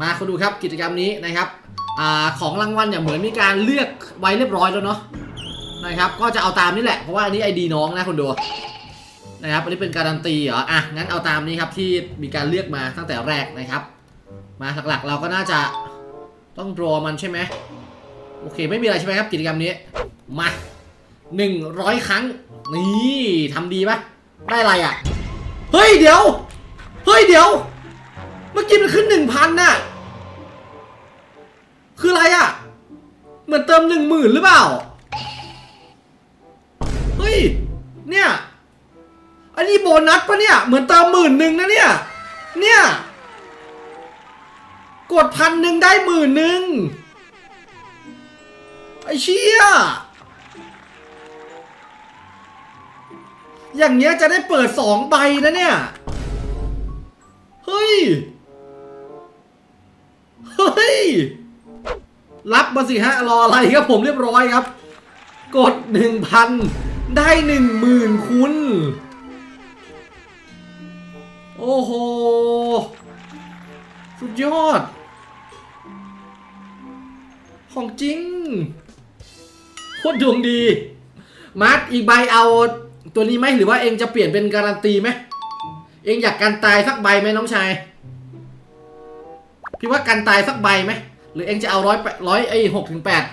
มาคุณดูครับกิจกรรมนี้นะครับอของรางวัลเนี่ยเหมือนมีการเลือกไว้เรียบร้อยแล้วเนาะนะครับก็จะเอาตามนี่แหละเพราะว่าอันนี้ไอดีน้องนะคุณดูนะครับอันนี้เป็นการันตีเหรออะงั้นเอาตามนี้ครับที่มีการเลือกมาตั้งแต่แรกนะครับ มาหลักๆเราก็น่าจะต้องรอมันใช่ไหมโอเคไม่มีอะไรใช่ไหมครับกิจกรรมนี้มาหนึ่งร้อยครั้งนี่ทำดีปะได้อะไรอะ เฮ้ยเดี๋ยว เฮ้ยเดี๋ยว เมื่อกี้มันขึ้นหนึ่งพันน่ะ คืออะไรอะ เหมือนเติมหนึ่งหมื่นหรือเปล่า เฮ้ย เนี่ย อันนี้โบนัสปะเนี่ย เหมือนเติมหมื่นหนึ่งนะเนี่ย เนี่ย กดพันหนึ่งได้หมื่นหนึ่งไอ้เชี่ยอย่างเงี้ยจะได้เปิดสองใบนะเนี่ย เฮ้ย เฮ้ย รับมาสิฮะรออะไรครับผมเรียบร้อยครับ กดหนึ่งพันได้หนึ่งหมื่นคุณ โอ้โห สุดยอด ของจริงโคตรดวงดี มาร์ทอีกใบเอาตัวนี้ไหมหรือว่าเองจะเปลี่ยนเป็นการันตีไหมเองอยากกันตายสักใบไหมน้องชาย พี่ว่ากันตายสักใบไหม หรือเองจะเอาร้อยร้อยไอ้หกถึงแปด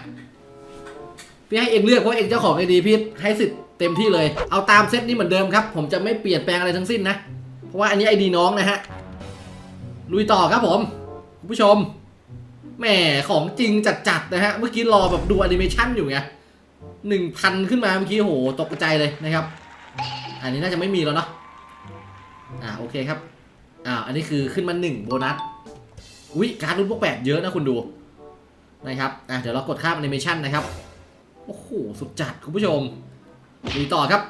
พี่ให้เองเลือกเพราะเองเจ้าของไอดีพี่ให้สิทธิ์เต็มที่เลย เอาตามเซตนี้เหมือนเดิมครับ ผมจะไม่เปลี่ยนแปลงอะไรทั้งสิ้นนะ เพราะว่าอันนี้ไอดีน้องนะฮะ ลุยต่อครับผมคุณผู้ชม แหมของจริงจัดๆนะฮะ เมื่อกี้รอแบบดูแอนิเมชันอยู่ไงหนึ่งพันขึ้นมาเมื่อกี้โหตกใจเลยนะครับ อันนี้น่าจะไม่มีแล้วเนาะ อ่าโอเคครับ อ่าอันนี้คือขึ้นมาหนึ่งโบนัส อุ้ยการ์ดรุ่นพวกแปดเยอะนะคุณดูนะครับอะเดี๋ยวเรากดข้ามแอนิเมชันนะครับโอ้โหสุดจัดคุณผู้ชมลุยต่อครับ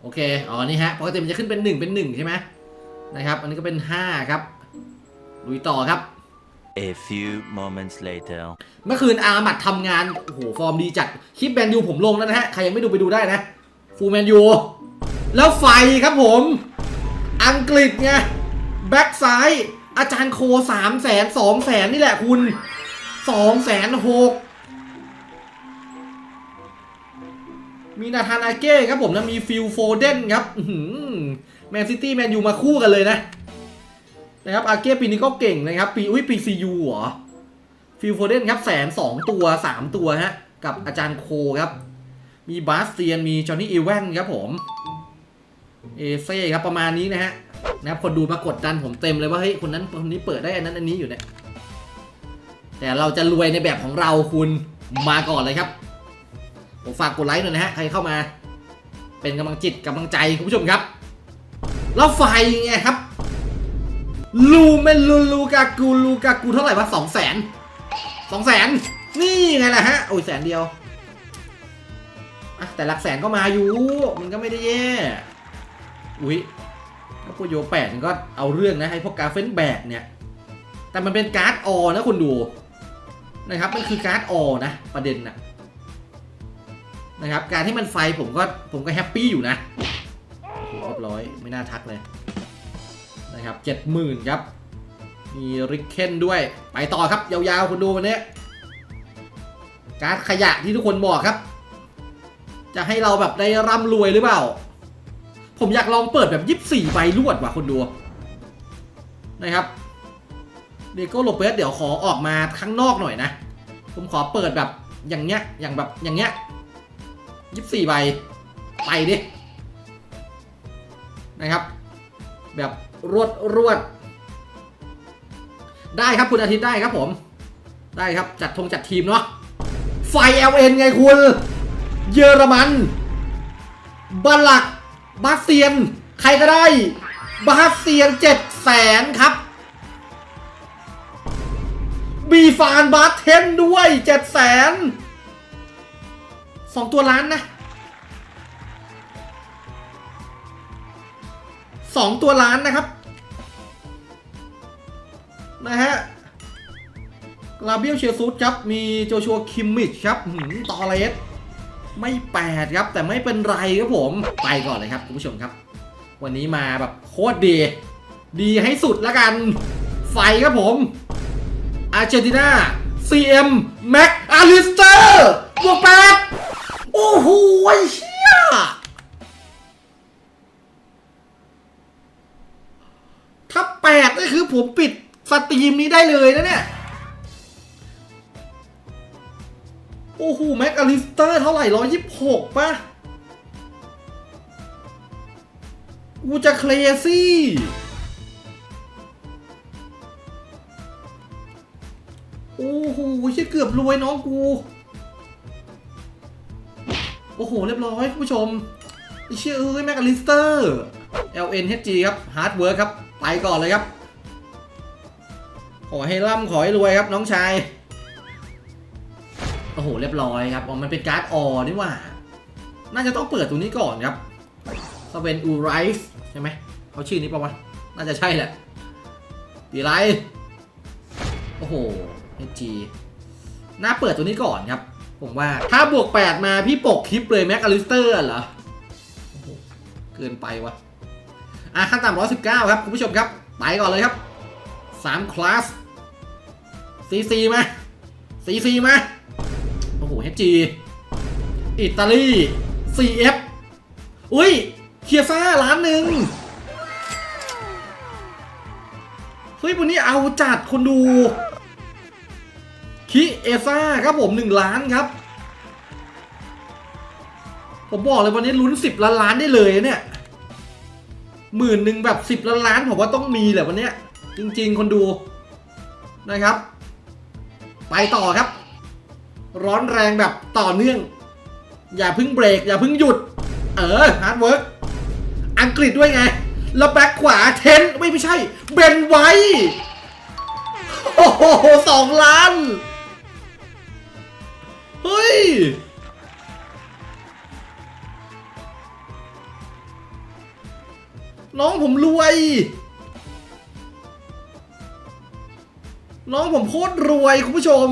โอเคอ๋อนี่ฮะปกติมันจะขึ้นเป็นหนึ่งเป็นหนึ่งใช่ไหมนะครับ อันนี้ก็เป็นห้าครับลุยต่อครับ A few moments later. เมื่อคืนอาร์มัดทำงาน โอ้โห ฟอร์มดีจัด คลิปแมนยูผมลงแล้วนะฮะ ใครยังไม่ดูไปดูได้นะ ฟูแมนยู แล้วไฟครับผม อังกฤษไง แบ็กซ้าย อาจารย์โคสามแสนสองแสนนี่แหละคุณสองแสนหกมีนาธานอาเก้ครับผมนะมีฟิลโฟเดนครับแมนซิตี้แมนยูมาคู่กันเลยนะนะครับอาเก้ปีนี้ก็เก่งนะครับ ปีอุ้ยปีซียูเหรอฟิลโฟเดนครับแสนสองตัวสามตัวฮะ กับอาจารย์โคครับ มีบาสเตียนมีจอห์นนี่อีแวนครับผม เอเซ่ครับประมาณนี้นะฮะนะครับคนดูมากดดันผมเต็มเลยว่าเฮ้ยคนนั้นคนนี้เปิดได้อันนั้นอันนี้อยู่เนี่ยแต่เราจะรวยในแบบของเราคุณมาก่อนเลยครับ ผมฝากกดไลค์หน่อยนะฮะใครเข้ามา เป็นกำลังจิตกำลังใจคุณผู้ชมครับแล้วไฟไงครับลูเมนลูลูกากูลูกากูเท่าไหร่วะสองแสนสองแสนนี่ไงล่ะฮะโอ้ยแสนเดียวอะแต่หลักแสนก็มาอยู่ มันก็ไม่ได้แย่ อุ๊ยถ้าโปโยแปดมันก็เอาเรื่องนะให้พวกกราเฟนแบกเนี่ย แต่มันเป็นการ์ดออนะคุณดูนะครับมันคือการ์ดออนะประเด็นนะนะครับการที่มันไฟผมก็ผมก็แฮปปี้อยู่นะโอ้โหเรียบร้อยไม่น่าทักเลยนะครับเจ็ดหมื่นครับ มีริกเคนด้วย ไปต่อครับ ยาวๆคุณดูวันนี้การ์ดขยะที่ทุกคนบอกครับ จะให้เราแบบได้ร่ำรวยหรือเปล่า ผมอยากลองเปิดแบบยี่สี่ใบรวดว่ะคนดูนะครับเดโก้โลเปสเดี๋ยวขอออกมาข้างนอกหน่อยนะ ผมขอเปิดแบบอย่างเงี้ยอย่างแบบอย่างเงี้ยยี่สี่ใบไปดินะครับ แบบรวดรวด ได้ครับคุณอาทิตย์ได้ครับผม ได้ครับจัดทงจัดทีมเนาะไฟ LN ไงคุณ เยอรมันบาลัก บาสเซียน ใครก็ได้ บาสเซียนเจ็ดแสนครับบีฟานบาสเทนด้วยเจ็ดแสนสองตัวล้านนะสองตัวล้านนะครับ นะฮะลาเบียลเชียร์ซูดครับ มีโจชัวคิมมิชครับหืมตอเลส ไม่แปดครับ แต่ไม่เป็นไรครับผมไปก่อนเลยครับคุณผู้ชมครับ วันนี้มาแบบโคตรดี ดีให้สุดแล้วกัน ไฟครับผมอาร์เจนตินา CM แม็กอาริสเตอร์บวกแปดโอ้โหไอ้เชี่ยถ้าแปดนี่คือผมปิดสตรีมนี้ได้เลยนะเนี่ย โอ้โหแม็กอาริสเตอร์เท่าไหร่ร้อยยี่สิบหกป่ะกูจะเคลซี่โอ้โหเชี่ยเกือบรวยน้องกู โอ้โห เรียบร้อยคุณผู้ชมไอเชี่ยเอ้ยแม็กอลิสเตอร์ LNHG ครับฮาร์ดเวิร์ครับ ไปก่อนเลยครับ ขอให้ร่ำขอให้รวยครับน้องชาย โอ้โหเรียบร้อยครับอ๋อมันเป็นการ์ดออนี่ว่า น่าจะต้องเปิดตัวนี้ก่อนครับสเวนอูไรส์ใช่ไหมเขาชื่อนี้ปะวะ น่าจะใช่แหละปีไรโอ้โห HG น่าเปิดตัวนี้ก่อนครับ ผมว่าถ้าบวก 8 มาพี่ปกคลิปเลยแม็กอลิสเตอร์เหรออเกินไปวะอะขั้นต่ำ119ครับ คุณผู้ชมครับ ไปก่อนเลยครับ3คลาส CC มา CC มา โอ้โห HG อิตาลี CF อุ้ยเคียซ่าล้านหนึ่งเฮ้ยวันนี้เอาจัดคนดู คิเอซ่าครับผมหนึ่งล้านครับ ผมบอกเลยวันนี้ลุ้นสิบล้านล้านได้เลยเนี่ยหมื่นหนึ่งแบบสิบล้านล้านผมว่าต้องมีแหละวันนี้จริง ๆ คนดูนะครับ ไปต่อครับ ร้อนแรงแบบต่อเนื่อง อย่าพึ่งเบรก อย่าพึ่งหยุด เออฮาร์ดเวิร์กอังกฤษด้วยไง แล้วแบ็คขวาเทนไม่ไม่ใช่ เบนไว้โอ้โหสองล้าน เฮ้ยน้องผมรวย น้องผมโคตรรวยคุณผู้ชม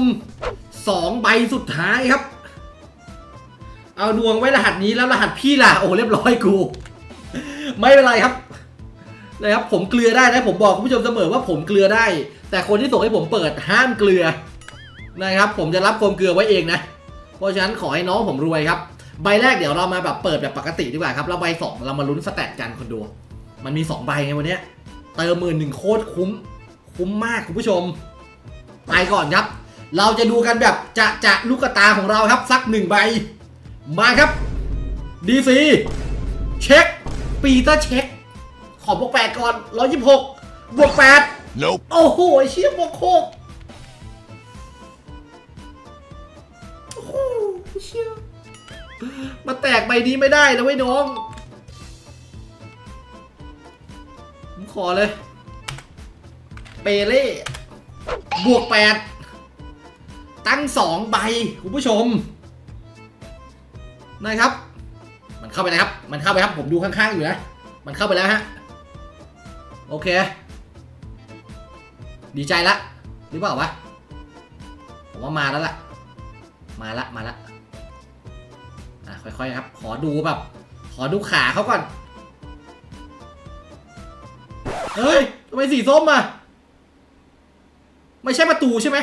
สองใบสุดท้ายครับ เอาดวงไว้รหัสนี้แล้วรหัสพี่ล่ะโอ้เรียบร้อยกูไม่เป็นไรครับนะครับผมเกลือได้นะผมบอกคุณผู้ชมเสมอว่าผมเกลือได้ แต่คนที่ส่งให้ผมเปิดห้ามเกลือนะครับ ผมจะรับความเกลือไว้เองนะ เพราะฉะนั้นขอให้น้องผมรวยครับ ใบแรกเดี๋ยวเรามาแบบเปิดแบบปกติดีกว่าครับแล้วใบสองเรามาลุ้นสแตทกันคนดู มันมีสองใบไงวันนี้เติมหมื่นหนึ่งโคตรคุ้ม คุ้มมากคุณผู้ชม ไปก่อนครับ เราจะดูกันแบบจะจะลูกกระตาของเราครับสักหนึ่งใบ มาครับ DC เช็คปีเตอร์เช็ค ขอบวกแปดก่อนร้อยยี่สิบหกบวกแปด Nope. โอ้โหไอ้เชี่ยบวกหกโอ้โหไอ้เชี่ยมาแตกใบนี้ไม่ได้นะเว้ยน้องผมขอเลย เปเล่บวกแปด ตั้งสองใบคุณผู้ชมนะครับ มันเข้าไปแล้วครับ มันเข้าไปครับ ผมดูข้างๆอยู่นะ มันเข้าไปแล้วฮะ โอเค ดีใจละ หรือเปล่าวะ ผมว่ามาแล้วล่ะ มาละ มาละ อะ ค่อยๆครับ ขอดูแบบ ขอดูขาเขาก่อน เฮ้ยทำไมสีส้มอะ ไม่ใช่ประตูใช่ไหม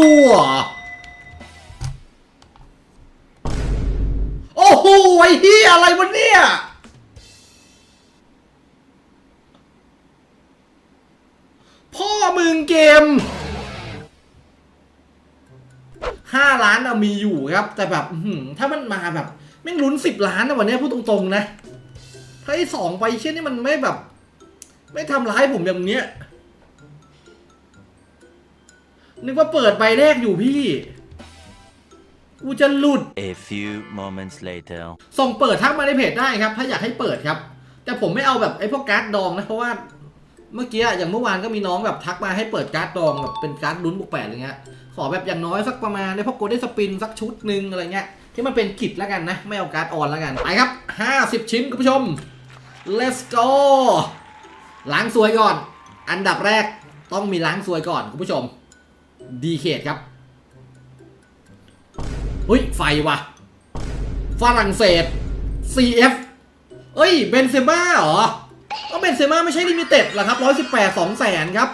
ประตูเหรอ โอ้โห ไอ้เฮียอะไรวะเนี่ย พ่อมึงเกมห้าล้านอะมีอยู่ครับ แต่แบบถ้ามันมาแบบแม่ลุ้นสิบล้านนะวันนี้พูดตรงๆนะ ถ้าไอ้สองไปเช่นนี่มันไม่แบบ ไม่ทำร้ายผมแบบเนี้ย นึกว่าเปิดใบแรกอยู่พี่ กูจะหลุด A few moments later. ส่งเปิดทักมาในเพจได้ครับ ถ้าอยากให้เปิดครับ แต่ผมไม่เอาแบบไอ้พวกการ์ดดองนะ เพราะว่าเมื่อกี้อย่างเมื่อวานก็มีน้องแบบทักมาให้เปิดการ์ดดองแบบเป็นการ์ดลุ้นบุกแปดอะไรเงี้ย ขอแบบอย่างน้อยสักประมาณในพวกโกลเด้นสปินสักชุดหนึ่งอะไรเงี้ย ที่มันเป็นกิจแล้วกันนะ ไม่เอาการ์ดออนแล้วกันไปครับ50ชิ้นคุณผู้ชม let's go ล้างซวยก่อน อันดับแรกต้องมีล้างซวยก่อนคุณผู้ชม ดีเคทครับเฮ้ย ไฟวะฝรั่งเศส CF เอ้ย เบนเซม่าเหรอเอาเบนเซม่าไม่ใช่ลิมิเต็ดเหรอครับร้อยสิบแปดสองแสนครับ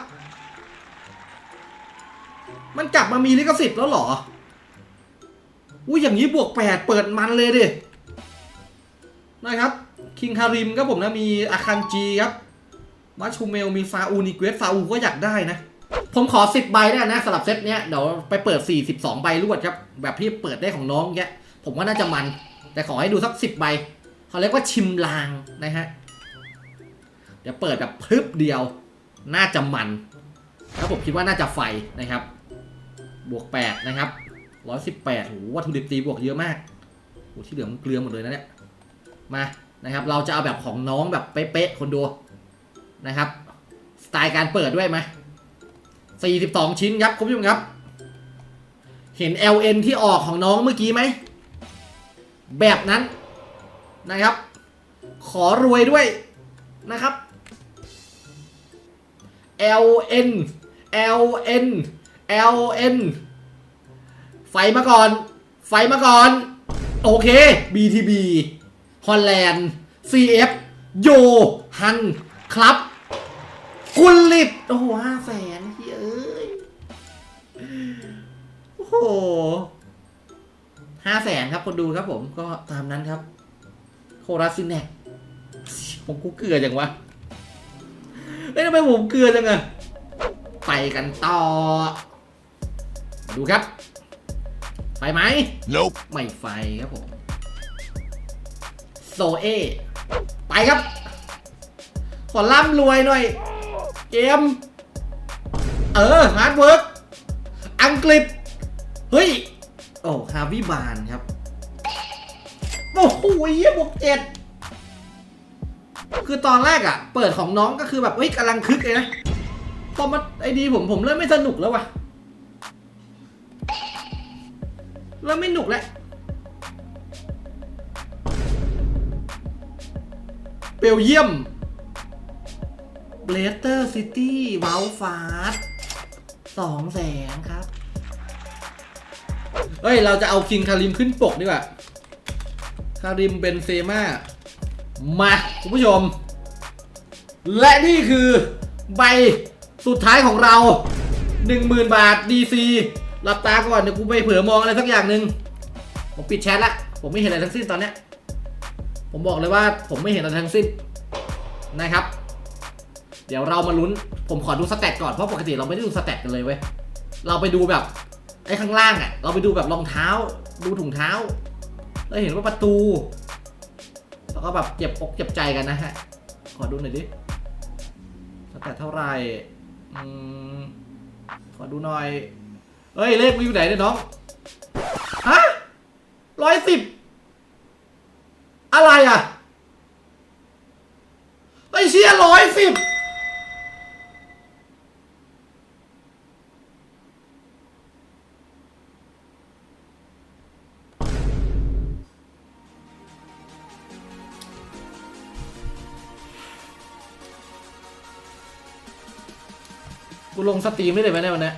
มันกลับมามีลิขสิทธิ์แล้วเหรอ อุ้ยอย่างนี้บวกแปดเปิดมันเลยดิ นะครับ คิงคาริมครับผมนะ มีอาคันจีครับ มาชูเมล มีซาอูนิเกสซาอูก็อยากได้นะ ผมขอ 10 ใบได้นะสำหรับเซตเนี้ยเดี๋ยวไปเปิด 42 ใบรวดครับ แบบที่เปิดได้ของน้องเงี้ยผมว่าน่าจะมัน แต่ขอให้ดูสัก 10 ใบเขาเรียกว่าชิมลางนะฮะ เดี๋ยวเปิดแบบพึบเดียว น่าจะมันแล้วผมคิดว่าน่าจะไฟนะครับ บวก 8 นะครับ118โหวัตถุดิบตีบวกเยอะมากโหที่เหลือมันเกลือหมดเลยนะเนี่ยมานะครับ เราจะเอาแบบของน้องแบบเป๊ะๆคนดูนะครับ สไตล์การเปิดด้วยไหม 42 ชิ้นครับคุณผู้ชมครับ เห็น LN ที่ออกของน้องเมื่อกี้ไหม แบบนั้นนะครับ ขอรวยด้วยนะครับ LN LN LN ไฟมาก่อน ไฟมาก่อน โอเค BTB ฮอลแลนด์ CF โยฮัน ครับ กุลิตโอ้โหห้าแสน โอ้โหห้าแสนครับคนดูครับผมก็ตามนั้นครับ โคราซินแนกผมกูเกลือจังวะเอ้ยทำไมผมเกลือจังอะไปกันต่อ ดูครับไปไหม Nope. ไม่ไฟครับผม โซเอ ไปครับ ขอร่ำรวยหน่อย เกม เออฮาร์ดเวิร์กอังกฤษ เฮ้ย โอ้ฮาวิบานครับ โอ้โหเยี่ยบวกเจ็ดคือตอนแรกอะเปิดของน้องก็คือแบบเฮ้ยกำลังคึกเลยนะพอมาไอดีผมผมเริ่มไม่สนุกแล้วว่ะเริ่มไม่หนุกแล้วเบลเยียมเบลเตอร์ซิตี้วาลฟาสสองแสนครับ เฮ้ย เราจะเอาคิงคาริมขึ้นปกดีกว่า คาริมเบนเซมามาคุณผู้ชม และนี่คือใบสุดท้ายของเรา 10,000 บาท DC หลับตาก่อนเดี๋ยวกูไปเผื่อมองอะไรสักอย่างหนึ่งผมปิดแชทละ ผมไม่เห็นอะไรทั้งสิ้นตอนเนี้ย ผมบอกเลยว่าผมไม่เห็นอะไรทั้งสิ้นนะครับ เดี๋ยวเรามาลุ้น ผมขอดูสแตทก่อน เพราะปกติเราไม่ได้ดูสแตทกันเลยเว้ย เราไปดูแบบ ไอ้ข้างล่างอะ เราไปดูแบบรองเท้า ดูถุงเท้าแล้วเห็นว่าประตู แล้วก็แบบเจ็บอกเจ็บใจกันนะฮะ ขอดูหน่อยดิสแตทเท่าไหร่อืมขอดูหน่อยเฮ้ยเลขกูอยู่ไหนเนี่ยน้อง ฮะร้อยสิบ อะไรอะไอเชี่ยร้อยสิบ กูลงสตรีมไม่ได้ไหมเนี่ยวันเนี้ย